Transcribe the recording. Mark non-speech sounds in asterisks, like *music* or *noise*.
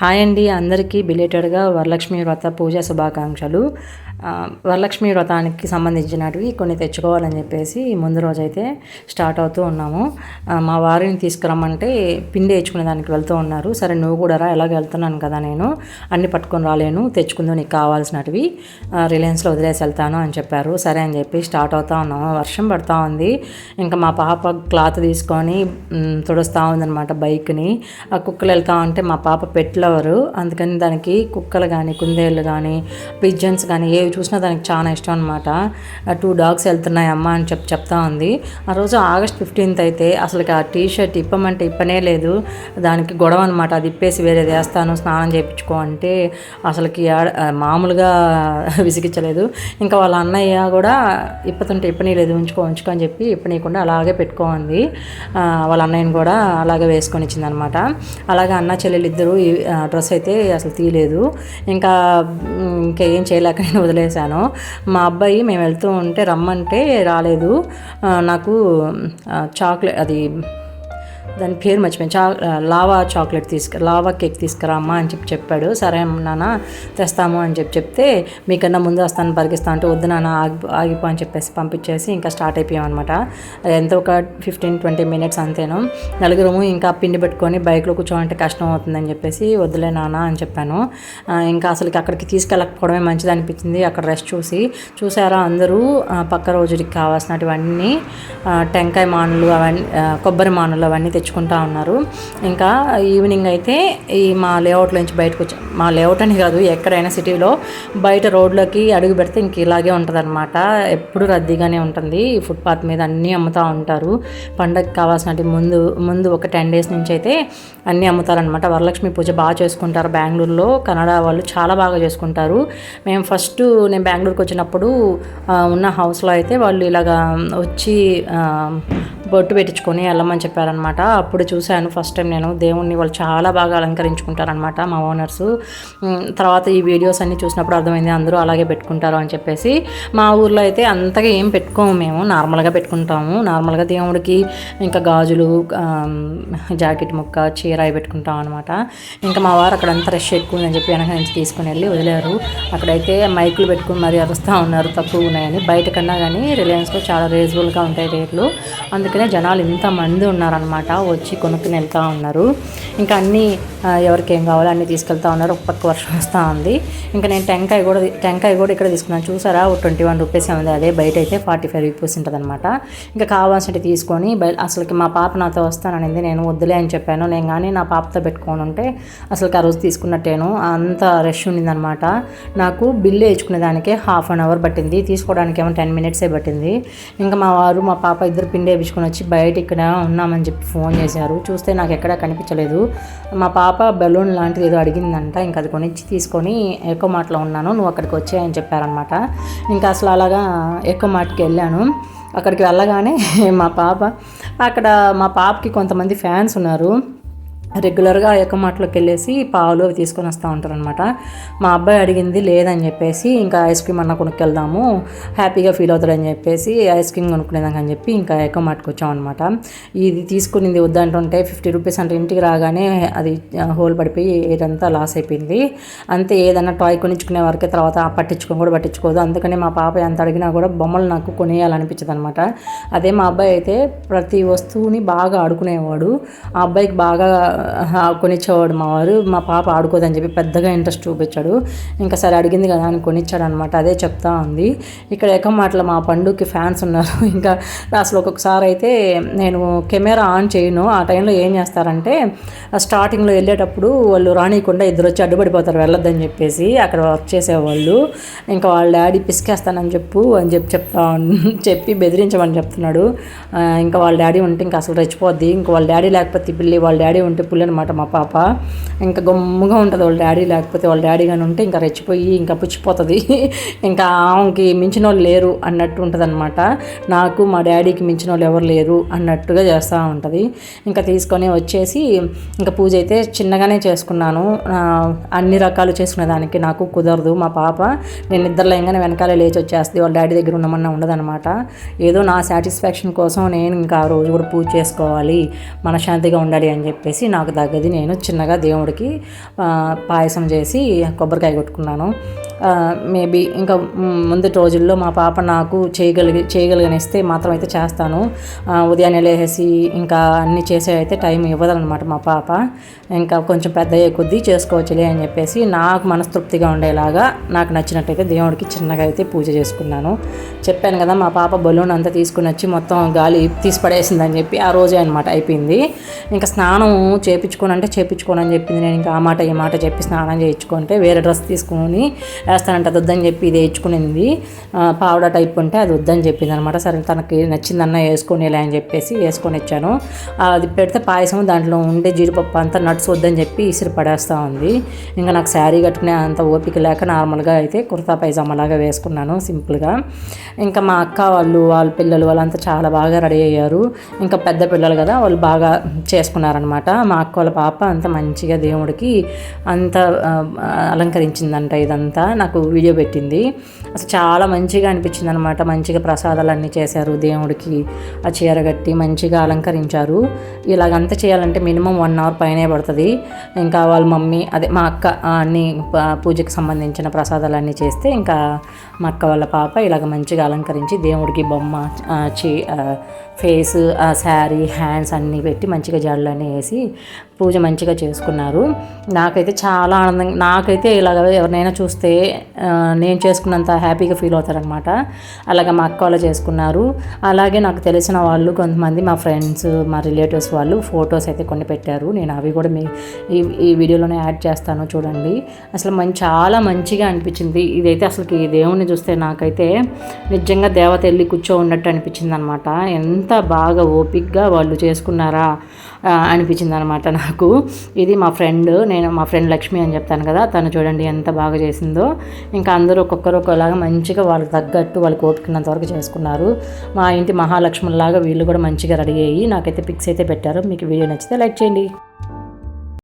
Hi అండి. అందరికీ బిలేటెడ్గా వరలక్ష్మి వ్రత పూజ శుభాకాంక్షలు. వరలక్ష్మి వ్రతానికి సంబంధించినవి కొన్ని తెచ్చుకోవాలని చెప్పేసి ముందు రోజైతే స్టార్ట్ అవుతూ ఉన్నాము. మా వారిని తీసుకురమ్మంటే పిండి వేయించుకునే దానికి వెళ్తూ ఉన్నారు. సరే నువ్వు కూడా రా ఎలాగ వెళ్తున్నాను కదా నేను. అన్ని పట్టుకొని రాలేను తెచ్చుకుందో నీకు కావాల్సినవి రిలయన్స్లో వదిలేసి వెళ్తాను అని చెప్పారు. సరే అని చెప్పి స్టార్ట్ అవుతా ఉన్నాము. వర్షం పడుతూ ఉంది. ఇంకా మా పాప క్లాత్ తీసుకొని తుడుస్తూ ఉందన్నమాట బైక్ని. ఆ కుక్కలు వెళ్తా ఉంటే మా పాప పెట్ లవరు అందుకని దానికి కుక్కలు కానీ కుందేళ్ళు కానీ పిజన్స్ కానీ ఏవి చూసినా దానికి చాలా ఇష్టం అనమాట టూ డాగ్స్ వెళ్తున్నాయి అమ్మ అని చెప్పి చెప్తా ఉంది. ఆ రోజు ఆగస్ట్ ఫిఫ్టీన్త్ అయితే అసలు ఆ టీ షర్ట్ ఇప్పమంటే ఇప్పనే లేదు. దానికి గొడవ అనమాట అది ఇప్పేసి వేరేది వేస్తాను స్నానం చేయించుకో అంటే అసలుకి మామూలుగా విసిగించలేదు. ఇంకా వాళ్ళ అన్నయ్య కూడా ఇప్పతుంటే ఇప్పనీయలేదు ఉంచుకో ఉంచుకో అని చెప్పి ఇప్పనీయకుండా అలాగే పెట్టుకోండి వాళ్ళ అన్నయ్యని కూడా అలాగే వేసుకొని ఇచ్చిందనమాట అలాగే అన్న చెల్లెలు ఇద్దరు ఈ డ్రెస్ అయితే అసలు తీయలేదు. ఇంకా ఇంకా ఏం చేయలేక నేను వదిలేదు వదిలేశాను. మా అబ్బాయి మేము వెళ్తూ ఉంటే రమ్మంటే రాలేదు. నాకు చాక్లెట్ అది దాని పేరు మర్చిపోయాను. చా లావా చాక్లెట్ తీసుకు లావా కేక్ తీసుకురామ్మా అని చెప్పి చెప్పాడు. సరే నాన్న తెస్తాము అని చెప్పి చెప్తే మీకన్నా ముందు వస్తాను పరిగిస్తా అంటే వద్దు నాన్న ఆగి ఆగిపో అని చెప్పేసి పంపించేసి ఇంకా స్టార్ట్ అయిపోయామన్నమాట. అనమాట ఎంత ఒక ఫిఫ్టీన్ ట్వంటీ మినిట్స్ అంతేను. నలుగురము ఇంకా పిండి పెట్టుకొని బైక్లో కూర్చోవాలంటే కష్టం అవుతుందని చెప్పేసి వద్దులే నాన్న అని చెప్పాను. ఇంకా అసలుకి అక్కడికి తీసుకెళ్ళకపోవడమే మంచిది అనిపించింది. అక్కడ రెస్ట్ చూసి చూసారా అందరూ పక్క రోజుకి కావాల్సినటువన్నీ టెంకాయ మానులు అవన్నీ కొబ్బరి మానులు అవన్నీ తెచ్చుకుంటా ఉన్నారు. ఇంకా ఈవినింగ్ అయితే ఈ మా లేఅవుట్లో నుంచి బయటకు వచ్చి మా లేఅవుట్ అని కాదు ఎక్కడైనా సిటీలో బయట రోడ్లోకి అడుగు పెడితే ఇంక ఇలాగే ఉంటుంది అనమాట ఎప్పుడు రద్దీగానే ఉంటుంది. ఈ ఫుట్పాత్ మీద అన్నీ అమ్ముతూ ఉంటారు. పండగకి కావాల్సినట్టు ముందు ముందు ఒక టెన్ డేస్ నుంచి అయితే అన్నీ అమ్ముతారనమాట వరలక్ష్మి పూజ బాగా చేసుకుంటారు బెంగళూరులో. కన్నడ వాళ్ళు చాలా బాగా చేసుకుంటారు. మేము ఫస్ట్ నేను బెంగళూరుకి వచ్చినప్పుడు ఉన్న హౌస్లో అయితే వాళ్ళు ఇలాగా వచ్చి బొట్టు పెట్టించుకొని వెళ్ళమని చెప్పారనమాట అప్పుడు చూశాను ఫస్ట్ టైం నేను. దేవుణ్ణి వాళ్ళు చాలా బాగా అలంకరించుకుంటారనమాట మా ఓనర్స్. తర్వాత ఈ వీడియోస్ అన్ని చూసినప్పుడు అర్థమైంది అందరూ అలాగే పెట్టుకుంటారు అని చెప్పేసి. మా ఊర్లో అయితే అంతగా ఏం పెట్టుకోము మేము. నార్మల్గా పెట్టుకుంటాము. నార్మల్గా దేవుడికి ఇంకా గాజులు జాకెట్ ముక్క చీర పెట్టుకుంటాం అనమాట ఇంకా మా వారు అక్కడ అంతా రష్ ఎక్కువ ఉందని చెప్పి వెనక నుంచి తీసుకుని వెళ్ళి వదిలేరు. అక్కడైతే మైకులు పెట్టుకుని మరి అరుస్తూ ఉన్నారు. తక్కువ ఉన్నాయని. బయట కన్నా కానీ రిలయన్స్లో చాలా రీజనబుల్గా ఉంటాయి రేట్లు. అందుకనే జనాలు ఇంతమంది ఉన్నారనమాట వచ్చి కొనుక్కుని వెళ్తూ ఉన్నారు. ఇంకా అన్నీ ఎవరికేం ఎవరికి ఏం కావాలో అన్నీ తీసుకెళ్తా ఉన్నారు. ఒక పక్క వర్షం వస్తూ ఉంది. ఇంకా నేను టెంకాయ కూడా టెంకాయ కూడా ఇక్కడ తీసుకున్నాను. చూసారా? ట్వంటీ వన్ రూపీస్ ఉంది. అదే బయట అయితే ఫార్టీ ఫైవ్ రూపీస్ ఉంటుంది అనమాట ఇంకా కావాల్సినవి తీసుకొని బయ అసలుకి మా పాప నాతో వస్తాననింది. నేను వద్దులే అని చెప్పాను. నేను కానీ నా పాపతో పెట్టుకొని ఉంటే అసలుకి ఆ రోజు తీసుకున్నట్టేను. అంత రష్ ఉండిందనమాట నాకు బిల్లు వేయించుకునే దానికే హాఫ్ అన్ అవర్ పట్టింది. తీసుకోవడానికి ఏమో టెన్ మినిట్సే పట్టింది. ఇంకా మా వారు మా పాప ఇద్దరు పిండి వేయించుకొని వచ్చి బయట ఇక్కడ ఉన్నామని చెప్పి ఫోన్ చేశారు. చూస్తే నాకు ఎక్కడా కనిపించలేదు. మా పాప బెలూన్ లాంటిది ఏదో అడిగిందంట. ఇంకా అది కొనిచ్చి తీసుకొని ఎక్కువ మాటలో ఉన్నాను. నువ్వు అక్కడికి వచ్చాయని చెప్పారనమాట ఇంకా అసలు అలాగా ఎక్కువ మాటకి వెళ్ళాను. అక్కడికి వెళ్ళగానే మా పాప అక్కడ మా పాపకి కొంతమంది ఫ్యాన్స్ ఉన్నారు. రెగ్యులర్గా ఎక్క మాటలోకి వెళ్ళేసి పాలు అవి తీసుకొని వస్తూ ఉంటారు అనమాట మా అబ్బాయి అడిగింది లేదని చెప్పేసి ఇంకా ఐస్ క్రీమ్ అన్న కొనుక్కెళ్దాము హ్యాపీగా ఫీల్ అవుతాడని చెప్పేసి ఐస్ క్రీమ్ కొనుక్కునేదాం అని చెప్పి ఇంకా ఎక్క మాటకు వచ్చాం అనమాట ఇది తీసుకునింది వద్దంటుంటే ఫిఫ్టీ రూపీస్ అంటే ఇంటికి రాగానే అది హోల్ పడిపోయి ఏదంతా లాస్ అయిపోయింది. అంతే ఏదన్నా టాయ్ కొనిచ్చుకునే వరకే తర్వాత పట్టించుకొని కూడా పట్టించుకోదు. అందుకని మా పాప ఎంత అడిగినా కూడా బొమ్మలు నాకు కొనేయాలనిపించదు అనమాట అదే మా అబ్బాయి అయితే ప్రతి వస్తువుని బాగా ఆడుకునేవాడు. ఆ అబ్బాయికి బాగా కొనిచ్చేవాడు మా వారు. మా పాప ఆడుకోదని చెప్పి పెద్దగా ఇంట్రెస్ట్ చూపించాడు. ఇంకా సరే అడిగింది కదా అని కొనిచ్చాడు అనమాట అదే చెప్తా ఉంది. ఇక్కడ ఎక్క మా పండుగకి ఫ్యాన్స్ ఉన్నారు. *laughs* ఇంకా అసలు ఒక్కొక్కసారి అయితే నేను కెమెరా ఆన్ చేయను. ఆ టైంలో ఏం చేస్తారంటే స్టార్టింగ్లో వెళ్ళేటప్పుడు వాళ్ళు రానియకుండా ఇద్దరు వచ్చి అడ్డుపడిపోతారు వెళ్ళొద్దని చెప్పేసి అక్కడ వర్క్ చేసేవాళ్ళు. ఇంకా వాళ్ళ డాడీ పిసికేస్తానని చెప్పు అని చెప్పి చెప్తా చెప్పి బెదిరించమని చెప్తున్నాడు. ఇంకా వాళ్ళ డాడీ ఉంటే ఇంకా అసలు రెచ్చిపోద్ది. ఇంకా వాళ్ళ డాడీ లేకపోతే పిల్లి వాళ్ళ డాడీ ఉంటే పుల్లి అనమాట మా పాప. ఇంకా గమ్ముగా ఉంటుంది వాళ్ళ డాడీ లేకపోతే వాళ్ళ డాడీ కానీ ఉంటే ఇంకా రెచ్చిపోయి ఇంకా పుచ్చిపోతుంది. *laughs* ఇంకా ఆమెకి మించిన వాళ్ళు లేరు అన్నట్టు ఉంటుంది అనమాట నాకు మా డాడీకి మించిన వాళ్ళు ఎవరు లేరు అన్నట్టుగా చేస్తూ ఉంటుంది. ఇంకా తీసుకొని వచ్చేసి ఇంకా పూజ అయితే చిన్నగానే చేసుకున్నాను. అన్ని రకాలు చేసుకునే దానికి నాకు కుదరదు. మా పాప నేను నిద్ర లేగానే వెనకాలే లేచి వచ్చేస్తుంది. వాళ్ళ డాడీ దగ్గర ఉండమన్నా ఉండదన్నమాట. ఏదో నా సాటిస్ఫాక్షన్ కోసం నేను ఇంకా ఆ రోజు కూడా పూజ చేసుకోవాలి. మనశ్శాంతిగా ఉండాలి అని చెప్పేసి నా నాకు తగ్గది. నేను చిన్నగా దేవుడికి పాయసం చేసి కొబ్బరికాయ కొట్టుకున్నాను. మేబీ ఇంకా ముందటి రోజుల్లో మా పాప నాకు చేయగలిగి చేయగలిగనిస్తే మాత్రం అయితే చేస్తాను ఉదయాన్నే లేసి ఇంకా అన్నీ చేసే అయితే టైం ఇవ్వదనమాట మా పాప. ఇంకా కొంచెం పెద్ద అయ్యే కొద్దీ చేసుకోవచ్చులే అని చెప్పేసి నాకు మనస్తృప్తిగా ఉండేలాగా నాకు నచ్చినట్టయితే దేవుడికి చిన్నగా అయితే పూజ చేసుకున్నాను. చెప్పాను కదా మా పాప బలూన్ అంతా తీసుకుని వచ్చి మొత్తం గాలి తీసి పడేసిందని చెప్పి ఆ రోజే అనమాట అయిపోయింది. ఇంకా స్నానం చేపించుకోనంటే అంటే చెప్పింది. నేను ఇంకా ఆ మాట ఈ మాట చెప్పి స్నానం చేయించుకుంటే వేరే డ్రెస్ తీసుకొని వేస్తానంటే అది వద్దని చెప్పి ఇది వేయించుకునింది. పావుడా టైప్ ఉంటే అది వద్దని చెప్పింది అనమాట. సరే తనకి నచ్చిందన్న వేసుకునేలా అని చెప్పేసి వేసుకొని వచ్చాను. అది పెడితే పాయసం దాంట్లో ఉండే జీడిపప్పు అంతా నట్స్ వద్దని చెప్పి ఇసిరి పడేస్తూ ఉంది. ఇంకా నాకు శారీ కట్టుకునే అంత ఓపిక లేక నార్మల్గా అయితే కుర్తా పైజామా లాగా వేసుకున్నాను సింపుల్గా. ఇంకా మా అక్క వాళ్ళు వాళ్ళ పిల్లలు వాళ్ళంతా చాలా బాగా రెడీ అయ్యారు. ఇంకా పెద్ద పిల్లలు కదా వాళ్ళు బాగా చేసుకున్నారనమాట. మా అక్క వాళ్ళ పాప అంత మంచిగా దేవుడికి అంత అలంకరించిందంట ఇదంతా. నాకు వీడియో పెట్టింది. అసలు చాలా మంచిగా అనిపించింది అనమాట మంచిగా ప్రసాదాలు అన్నీ చేశారు. దేవుడికి ఆ చీర కట్టి మంచిగా అలంకరించారు. ఇలాగంతా చేయాలంటే మినిమం వన్ అవర్ పైనే పడుతుంది. ఇంకా వాళ్ళ మమ్మీ అదే మా అక్క అన్ని ప- పూజకి సంబంధించిన ప్రసాదాలు అన్నీ చేస్తే ఇంకా మా అక్క వాళ్ళ పాప ఇలాగ మంచిగా అలంకరించి దేవుడికి బొమ్మ చీ ఫేస్ ఆ శారీ హ్యాండ్స్ అన్నీ పెట్టి మంచిగా జడలన్నీ వేసి పూజ మంచిగా చేసుకున్నారు. నాకైతే చాలా ఆనందంగా నాకైతే ఇలాగ ఎవరినైనా చూస్తే నేను చేసుకున్నంత హ్యాపీగా ఫీల్ అవుతారనమాట అలాగే మా అక్క వాళ్ళు చేసుకున్నారు. అలాగే నాకు తెలిసిన వాళ్ళు కొంతమంది మా ఫ్రెండ్స్ మా రిలేటివ్స్ వాళ్ళు ఫొటోస్ అయితే కొన్ని పెట్టారు. నేను అవి కూడా మీ ఈ ఈ వీడియోలోనే యాడ్ చేస్తాను చూడండి. అసలు మంచి చాలా మంచిగా అనిపించింది. ఇదైతే అసలు ఈ దేవుణ్ణి చూస్తే నాకైతే నిజంగా దేవత వెళ్ళి కూర్చో ఉన్నట్టు అనిపించింది అనమాట ఎంత బాగా ఓపిక్గా వాళ్ళు చేసుకున్నారా. అనిపించింది అనమాట నాకు. ఇది మా ఫ్రెండ్ నేను మా ఫ్రెండ్ లక్ష్మి అని చెప్తాను కదా తను చూడండి ఎంత బాగా చేసిందో. ఇంకా అందరూ ఒక్కొక్కరు ఒకలాగా మంచిగా వాళ్ళకి తగ్గట్టు వాళ్ళకి కోరుకున్నంతవరకు వరకు చేసుకున్నారు. మా ఇంటి మహాలక్ష్ములాగా వీళ్ళు కూడా మంచిగా రెడీ అయ్యి నాకైతే పిక్స్ అయితే పెట్టారు. మీకు వీడియో నచ్చితే లైక్ చేయండి.